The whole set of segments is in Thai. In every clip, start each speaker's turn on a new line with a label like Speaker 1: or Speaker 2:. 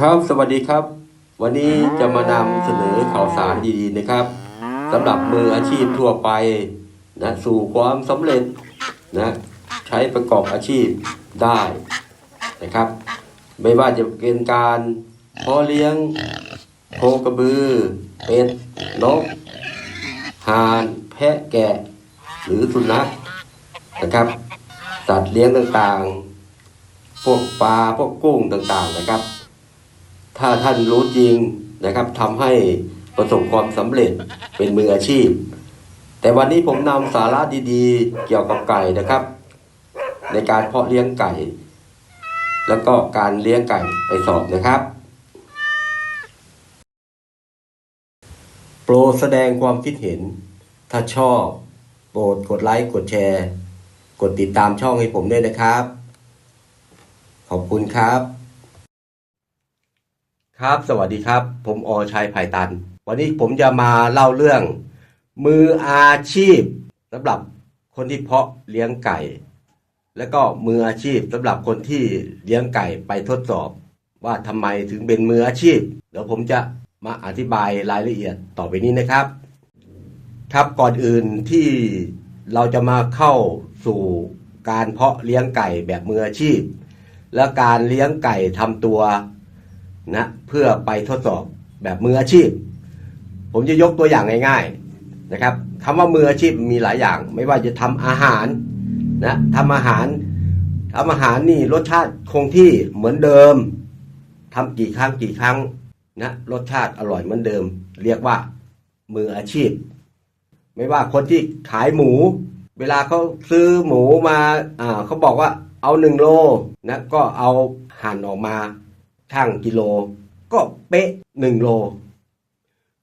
Speaker 1: ครับสวัสดีครับ วันนี้จะมานำเสนอข่าวสารดีๆนะครับสำหรับมืออาชีพทั่วไปนะสู่ความสำเร็จนะใช้ประกอบอาชีพได้นะครับ ไม่ว่าจะเป็นการพาะเลี้ยงโคกระบือ เป็ดนกห่านแพะแกะ หรือสุนัขนะครับสัตว์เลี้ยงต่างๆ พวกปลาพวกกุ้งต่างๆนะครับ ถ้าท่านรู้จริงนะครับทำให้ประสบความสำเร็จเป็นมืออาชีพ แต่วันนี้ผมนำสาระดีๆ เกี่ยวกับไก่นะครับ ในการเพาะเลี้ยงไก่ แล้วก็การเลี้ยงไก่ไปสอบนะครับ โปรแสดงความคิดเห็น ถ้าชอบโปรดกดไลค์ กดแชร์ กดติดตามช่องให้ผมด้วยนะครับ ขอบคุณครับ ครับ สวัสดีครับ ผมอชัยไผ่ตัน วันนี้ผมจะมาเล่าเรื่อง มืออาชีพสำหรับคนที่เพาะเลี้ยงไก่ แล้วก็มืออาชีพสำหรับคนที่เลี้ยงไก่ไปทดสอบ ว่าทำไมถึงเป็นมืออาชีพ เดี๋ยวผมจะมาอธิบายรายละเอียดต่อไปนี้นะครับ ครับก่อนอื่นที่เราจะมาเข้าสู่การเพาะเลี้ยงไก่แบบมืออาชีพ และการเลี้ยงไก่ทำตัว นะเพื่อไปทดสอบแบบมืออาชีพ ผมจะยกตัวอย่างง่าย ๆนะครับคำว่ามืออาชีพมีหลายอย่าง ไม่ว่าจะทำอาหารนะทำอาหารทำอาหารนี่รสชาติคงที่เหมือนเดิมทำกี่ครั้งกี่ครั้งนะรสชาติอร่อยเหมือนเดิม เรียกว่ามืออาชีพ ไม่ว่าคนที่ขายหมู เวลาเขาซื้อหมูมาอ่าเขาบอกว่าเอาหนึ่งโลนะก็เอาหั่นออกมา ช่างกิโล ก็เป๊ะหนึ่งโล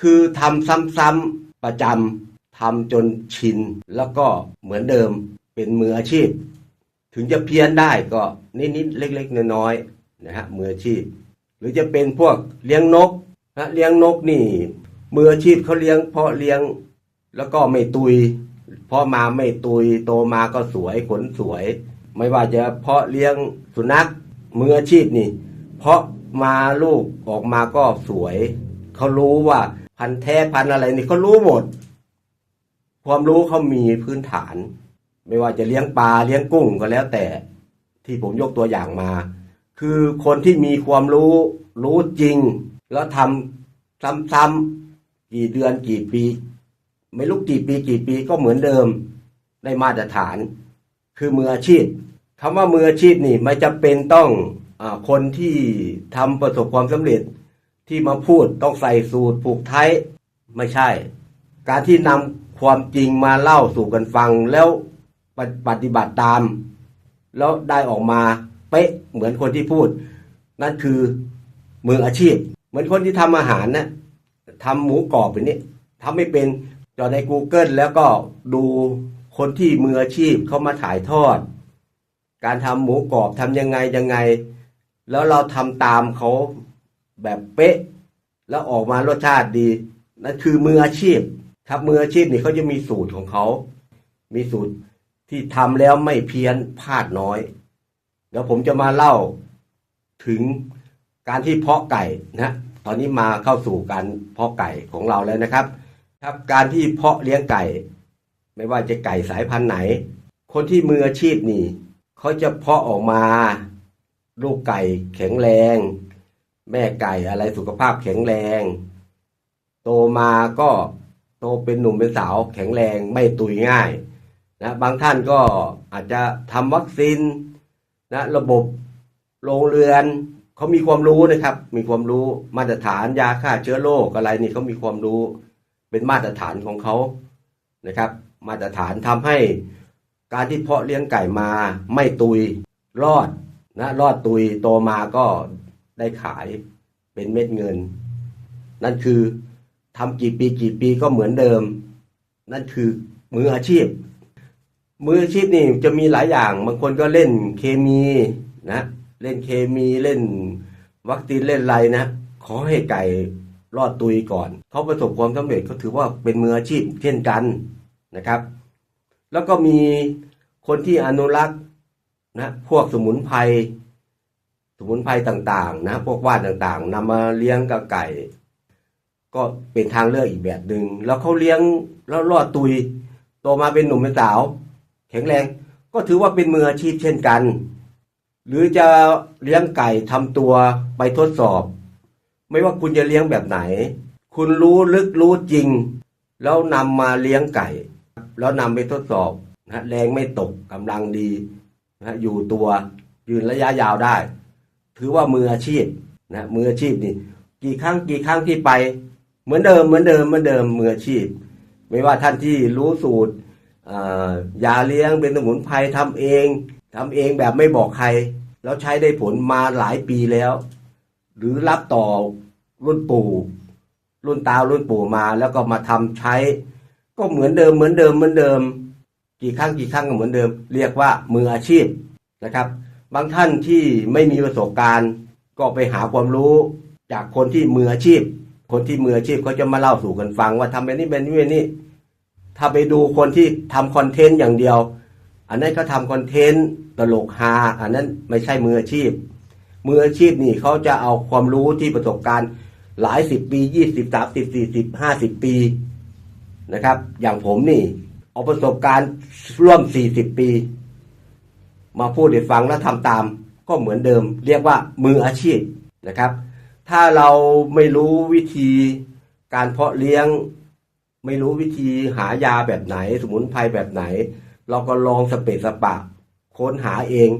Speaker 1: คือทำซ้ำๆประจำทำจนชิน แล้วก็เหมือนเดิมเป็นมืออาชีพ ถึงจะเพี้ยนได้ก็นิดๆเล็กๆน้อยๆนะฮะมืออาชีพ หรือจะเป็นพวกเลี้ยงนกนะเลี้ยงนกนี่มืออาชีพเขาเลี้ยงเพาะเลี้ยงแล้วก็ไม่ตุยเพาะมาไม่ตุยโตมาก็สวยขนสวย ไม่ว่าจะเพาะเลี้ยงสุนัขมืออาชีพนี่ เพาะ มาลูกออกมาก็สวย เขารู้ว่าพันแท้พันอะไรนี่เขารู้หมด ความรู้เขามีพื้นฐาน ไม่ว่าจะเลี้ยงปลาเลี้ยงกุ้งก็แล้วแต่ ที่ผมยกตัวอย่างมา คือคนที่มีความรู้รู้จริง แล้วทำซ้ำๆกี่เดือนกี่ปี ไม่รู้กี่ปีกี่ปีก็เหมือนเดิมได้มาตรฐาน คือมืออาชีพคำว่ามืออาชีพนี่ไม่จำเป็นต้อง คนที่ทำประสบความสำเร็จที่มาพูดต้องใส่สูตรผูกไทยไม่ใช่ การที่นำความจริงมาเล่าสู่กันฟังแล้วปฏิปฏิบัติตาม แล้วได้ออกมาเป๊ะเหมือนคนที่พูด นั่นคือมืออาชีพ เหมือนคนที่ทำอาหารนะทำหมูกรอบแบบนี้ทำไม่เป็นจอใน Google แล้วก็ดูคนที่มืออาชีพเขามาถ่ายทอด การทำหมูกรอบทำยังไงยังไง แล้วเราทำตามเขาแบบเป๊ะ แล้วออกมารสชาติดี นั่นคือมืออาชีพครับมืออาชีพนี่เขาจะมีสูตรของเขา มีสูตรที่ทำแล้วไม่เพี้ยนพลาดน้อย เดี๋ยวผมจะมาเล่าถึงการที่เพาะไก่นะตอนนี้มาเข้าสู่การเพาะไก่ของเราแล้วนะครับ ครับการที่เพาะเลี้ยงไก่ ไม่ว่าจะไก่สายพันธุ์ไหน คนที่มืออาชีพนี่เขาจะเพาะออกมา ลูกไก่แข็งแรง แม่ไก่อะไรสุขภาพแข็งแรง โตมาก็โตเป็นหนุ่มเป็นสาวแข็งแรงไม่ตุยง่ายนะบางท่านก็อาจจะทำวัคซีนนะระบบโรงเรือนเขามีความรู้นะครับ มีความรู้มาตรฐานยาฆ่าเชื้อโรคอะไรนี่เขามีความรู้เป็นมาตรฐานของเขานะครับ มาตรฐานทำให้การที่เพาะเลี้ยงไก่มาไม่ตุยรอด นะรอดตุยโตมาก็ได้ขายเป็นเม็ดเงิน นั่นคือทำกี่ปีกี่ปีก็เหมือนเดิม นั่นคือมืออาชีพ มืออาชีพนี่จะมีหลายอย่าง บางคนก็เล่นเคมีนะเล่นเคมีเล่นวัคซีนเล่นไรนะ ขอให้ไก่รอดตุยก่อน เขาประสบความสำเร็จเขาถือว่าเป็นมืออาชีพเช่นกันนะครับ แล้วก็มีคนที่อนุรักษ์ นะพวกสมุนไพรสมุนไพรต่างๆ นะพวกว่านต่างๆนำมาเลี้ยงกับไก่ ก็เป็นทางเลือกอีกแบบหนึ่งแล้วเขาเลี้ยงแล้วรอดตุยโตมาเป็นหนุ่มเป็นสาว แข็งแรง ก็ถือว่าเป็นมืออาชีพเช่นกัน หรือจะเลี้ยงไก่ทำตัวไปทดสอบ ไม่ว่าคุณจะเลี้ยงแบบไหน คุณรู้ลึกรู้จริง แล้วนำมาเลี้ยงไก่ แล้วนำไปทดสอบนะแรงไม่ตกกำลังดี นะอยู่ตัวยืนระยะยาวได้ ถือว่ามืออาชีพนะมืออาชีพนี่ กี่ครั้งกี่ครั้งที่ไป เหมือนเดิมเหมือนเดิมเหมือนเดิมมืออาชีพ ไม่ว่าท่านที่รู้สูตรยาเลี้ยงเป็นสมุนไพรทำเอง ทำเองแบบไม่บอกใคร แล้วใช้ได้ผลมาหลายปีแล้ว หรือรับต่อรุ่นปู่ รุ่นตารุ่นปู่มาแล้วก็มาทำใช้ ก็เหมือนเดิมเหมือนเดิมเหมือนเดิม กี่ครั้งกี่ครั้งก็เหมือนเดิม เรียกว่ามืออาชีพนะครับ บางท่านที่ไม่มีประสบการณ์ ก็ไปหาความรู้จากคนที่มืออาชีพ คนที่มืออาชีพเขาจะมาเล่าสู่กันฟังว่าทำแบบนี้แบบนี้แบบนี้ ถ้าไปดูคนที่ทำคอนเทนต์อย่างเดียว อันนั้นเขาทำคอนเทนต์ตลกฮาอันนั้นไม่ใช่มืออาชีพ มืออาชีพนี่เขาจะเอาความรู้ที่ประสบการณ์หลายสิบปียี่สิบสามสิบสี่สิบห้าสิบปีนะครับ อย่างผมนี่ เอาประสบการณ์ร่วมสี่สิบปี มาพูดให้ฟังแล้วทำตาม ก็เหมือนเดิม เรียกว่ามืออาชีพนะครับ ถ้าเราไม่รู้วิธีการเพาะเลี้ยง ไม่รู้วิธีหายาแบบไหน สมุนไพรแบบไหน เราก็ลองสเปซสปะ ค้นหาเอง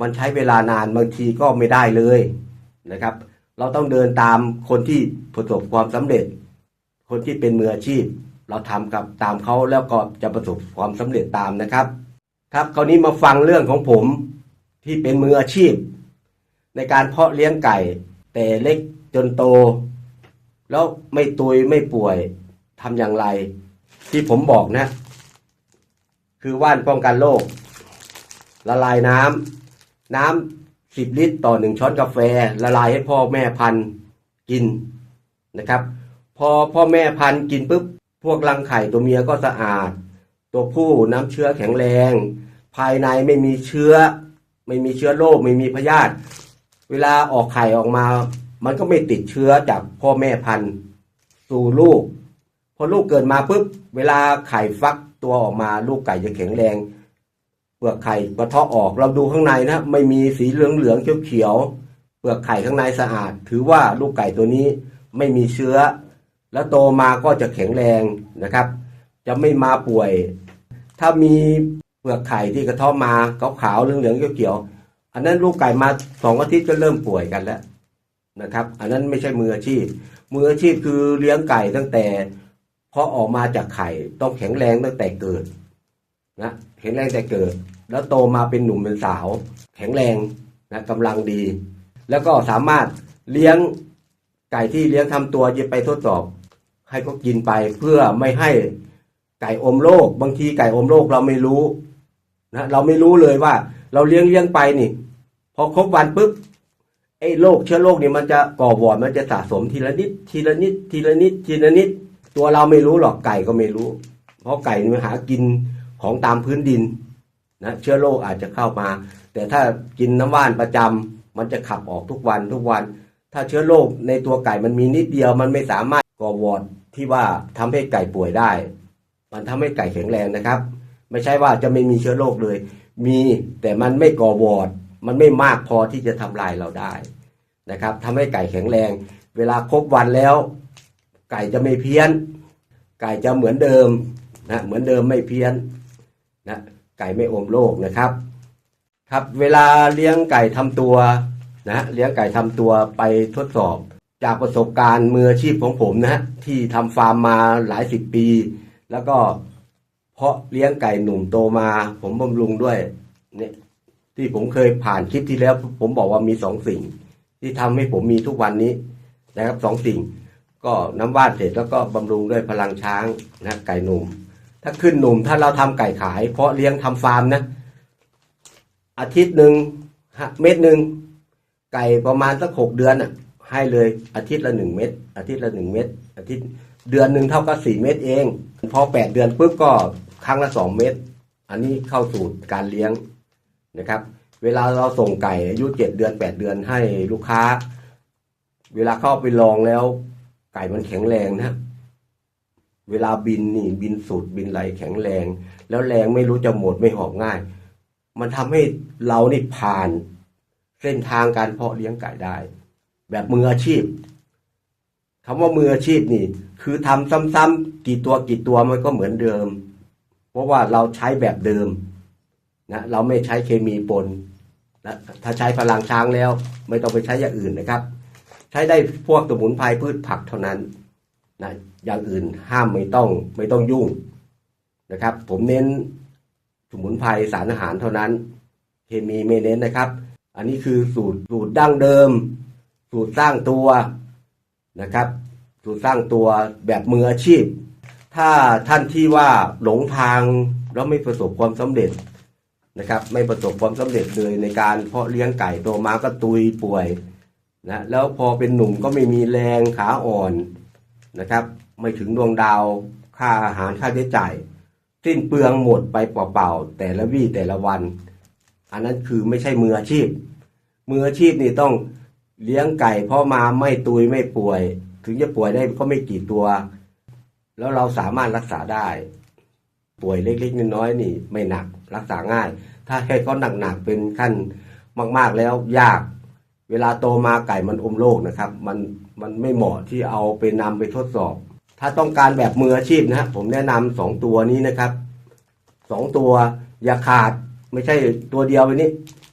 Speaker 1: มันใช้เวลานานบางทีก็ไม่ได้เลยนะครับ เราต้องเดินตามคนที่ประสบความสำเร็จ คนที่เป็นมืออาชีพ เราทำกับตามเขาแล้วก็จะประสบความสำเร็จตามนะครับ ครับคราวนี้มาฟังเรื่องของผมที่เป็นมืออาชีพ ในการเพาะเลี้ยงไก่ แต่เล็กจนโต แล้วไม่ตุยไม่ป่วยทำอย่างไร ที่ผมบอกนะ คือว่านป้องกันโรคละลายน้ำน้ำสิบลิตรต่อหนึ่งช้อนกาแฟ ละลายให้พ่อแม่พันธุ์กินนะครับ พอพ่อแม่พันธุ์กินปุ๊บ พวกรังไข่ตัวเมียก็สะอาด ตัวผู้น้ำเชื้อแข็งแรง ภายในไม่มีเชื้อ ไม่มีเชื้อโรคไม่มีพยาธิเวลาออกไข่ออกมา มันก็ไม่ติดเชื้อจากพ่อแม่พันธุ์สู่ลูก พอลูกเกิดมาปุ๊บเวลาไข่ฟักตัวออกมาลูกไก่จะแข็งแรง เปลือกไข่กระเทาะออกเราดูข้างในนะ ไม่มีสีเหลืองเหลืองเขียวเขียวเปลือกไข่ข้างในสะอาด ถือว่าลูกไก่ตัวนี้ไม่มีเชื้อ แล้วโตมาก็จะแข็งแรงนะครับ จะไม่มาป่วย ถ้ามีเปลือกไข่ที่กระเทาะมาขาวๆเหลืองๆเขียวๆอันนั้นลูกไก่มาสองอาทิตย์ก็เริ่มป่วยกันแล้วนะครับ อันนั้นไม่ใช่มืออาชีพ มืออาชีพคือเลี้ยงไก่ตั้งแต่เพาะออกมาจากไข่ต้องแข็งแรงตั้งแต่เกิดนะแข็งแรงแต่เกิด แล้วโตมาเป็นหนุ่มเป็นสาว แข็งแรงนะกำลังดี แล้วก็สามารถเลี้ยงไก่ที่เลี้ยงทำตัวจะไปทดสอบ ให้เขากินไปเพื่อไม่ให้ไก่อมโรคบางทีไก่อมโรคเราไม่รู้นะเราไม่รู้เลยว่า เราเลี้ยงเลี้ยงไปนี่ พอครบวันปุ๊บไอ้โรคเชื้อโรคนี่มันจะก่อวอดมันจะสะสมทีละนิด ทีละนิด ทีละนิด ทีละนิด ตัวเราไม่รู้หรอกไก่ก็ไม่รู้ เพราะไก่มันหากินของตามพื้นดินนะเชื้อโรคอาจจะเข้ามา แต่ถ้ากินน้ำว่านประจำมันจะขับออกทุกวันทุกวัน ถ้าเชื้อโรคในตัวไก่มันมีนิดเดียวมันไม่สามารถก่อวอด ที่ว่าทำให้ไก่ป่วยได้ มันทำให้ไก่แข็งแรงนะครับ ไม่ใช่ว่าจะไม่มีเชื้อโรคเลย มีแต่มันไม่ก่อวอร์ดมันไม่มากพอที่จะทำลายเราได้นะครับทำให้ไก่แข็งแรง เวลาครบวันแล้ว ไก่จะไม่เพี้ยน ไก่จะเหมือนเดิมนะเหมือนเดิมไม่เพี้ยนนะไก่ไม่อมโรคนะครับ ครับเวลาเลี้ยงไก่ทำตัวนะเลี้ยงไก่ทำตัวไปทดสอบ จากประสบการณ์มืออาชีพของผมนะฮะที่ทำฟาร์มมาหลายสิบปี แล้วก็เพาะเลี้ยงไก่หนุ่มโตมา ผมบำรุงด้วยเนี่ยที่ผมเคยผ่านคลิปที่แล้ว ผมบอกว่ามีสองสิ่ง ที่ทำให้ผมมีทุกวันนี้นะครับสองสิ่ง ก็น้ำว่านเสร็จแล้วก็บำรุงด้วยพลังช้างนะไก่หนุ่ม ถ้าขึ้นหนุ่มถ้าเราทำไก่ขาย เพาะเลี้ยงทำฟาร์มนะ อาทิตย์หนึ่งเม็ดหนึ่งไก่ประมาณสักหกเดือนอะ ให้เลยอาทิตย์ละหนึ่งเม็ดอาทิตย์ละหนึ่งเม็ดอาทิตย์เดือนหนึ่งเท่ากับสี่เม็ดเอง พอแปดเดือนปุ๊บก็ครั้งละสองเม็ดอันนี้เข้าสู่การเลี้ยงนะครับ เวลาเราส่งไก่อายุเจ็ดเดือนแปดเดือนให้ลูกค้า เวลาเข้าไปลองแล้ว ไก่มันแข็งแรงนะเวลาบินนี่บินสุดบินไหลแข็งแรง แล้วแรงไม่รู้จะหมดไม่หอบง่าย มันทำให้เรานี่ผ่านเส้นทางการเพาะเลี้ยงไก่ได้ แบบมืออาชีพคำว่ามืออาชีพนี่ คือทำซ้ำๆกี่ตัวกี่ตัวมันก็เหมือนเดิม เพราะว่าเราใช้แบบเดิมนะเราไม่ใช้เคมีปนนะถ้าใช้พลังช้างแล้ว ไม่ต้องไปใช้อย่างอื่นนะครับ ใช้ได้พวกสมุนไพรพืชผักเท่านั้นนะอย่างอื่นห้ามไม่ต้องไม่ต้องยุ่งนะครับ ผมเน้นสมุนไพรสารอาหารเท่านั้น เคมีไม่เน้นนะครับ อันนี้คือสูตรสูตรดั้งเดิม สูตรสร้างตัวนะครับ สูตรสร้างตัวแบบมืออาชีพ ถ้าท่านที่ว่าหลงทางแล้วไม่ประสบความสำเร็จนะครับ ไม่ประสบความสำเร็จเลยในการเพาะเลี้ยงไก่โตมาก็ตุยป่วยนะแล้วพอเป็นหนุ่มก็ไม่มีแรงขาอ่อนนะครับ ไม่ถึงดวงดาวค่าอาหารค่าใช้จ่ายสิ้นเปลืองหมดไปเปล่าๆแต่ละวี่แต่ละวัน อันนั้นคือไม่ใช่มืออาชีพ มืออาชีพนี่ต้อง เลี้ยงไก่พราะมาไม่ตุยไม่ป่วย ถึงจะป่วยได้ก็ไม่กี่ตัว แล้วเราสามารถรักษาได้ ป่วยเล็กๆน้อยๆนี่ ไม่หนักรักษาง่าย ถ้าให้เขาหนักๆเป็นขั้นมาก ๆแล้วยาก เวลาโตมาไก่มันอมโรคนะครับ มันมันไม่เหมาะที่เอาไปนำไปทดสอบ ถ้าต้องการแบบมืออาชีพนะฮะผมแนะนำสองตัวนี้นะครับสองตัวอย่าขาดไม่ใช่ตัวเดียวไปนี้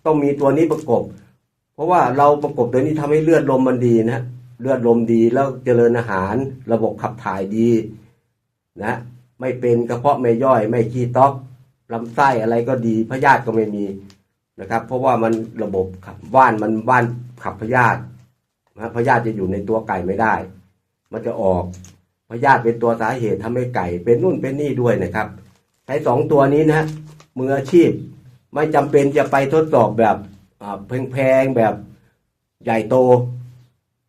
Speaker 1: ต้องมีตัวนี้ประกบ ราะว่าเราประกบตัวนี้ทำให้เลือดลมมันดีนะเลือดลมดีแล้วเจริญอาหาร ระบบขับถ่ายดีนะ ไม่เป็นกระเพาะไม่ย่อยไม่ขี้ต๊อกลำไส้อะไรก็ดีพยาธิก็ไม่มีนะครับ เพราะว่ามันระบบขับว่านมันว่านขับพยาธินะพยาธิจะอยู่ในตัวไก่ไม่ได้ มันจะออกพยาธิเป็นตัวสาเหตุทำให้ไก่ เป็นนู่นเป็นนี่ด้วยนะครับใช้สองตัวนี้นะมืออาชีพ ไม่จำเป็นจะไปทดสอบแบบ แพงๆแบบใหญ่โต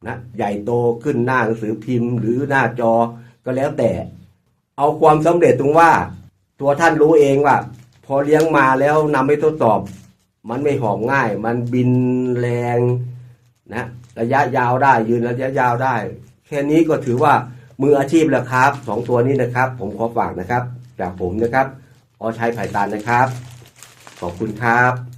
Speaker 1: นะใหญ่โตขึ้นหน้าหนังสือพิมพ์ หรือหน้าจอก็แล้วแต่ เอาความสำเร็จตรงว่า ตัวท่านรู้เองว่า พอเลี้ยงมาแล้วนำไปทดสอบ มันไม่หอมง่าย มันบินแรงนะระยะยาวได้ยืนระยะยาวได้ แค่นี้ก็ถือว่ามืออาชีพแล้วครับสองตัวนี้นะครับ ผมขอฝากนะครับ จากผมนะครับอชัยไผ่ตานนะครับ ขอบคุณครับ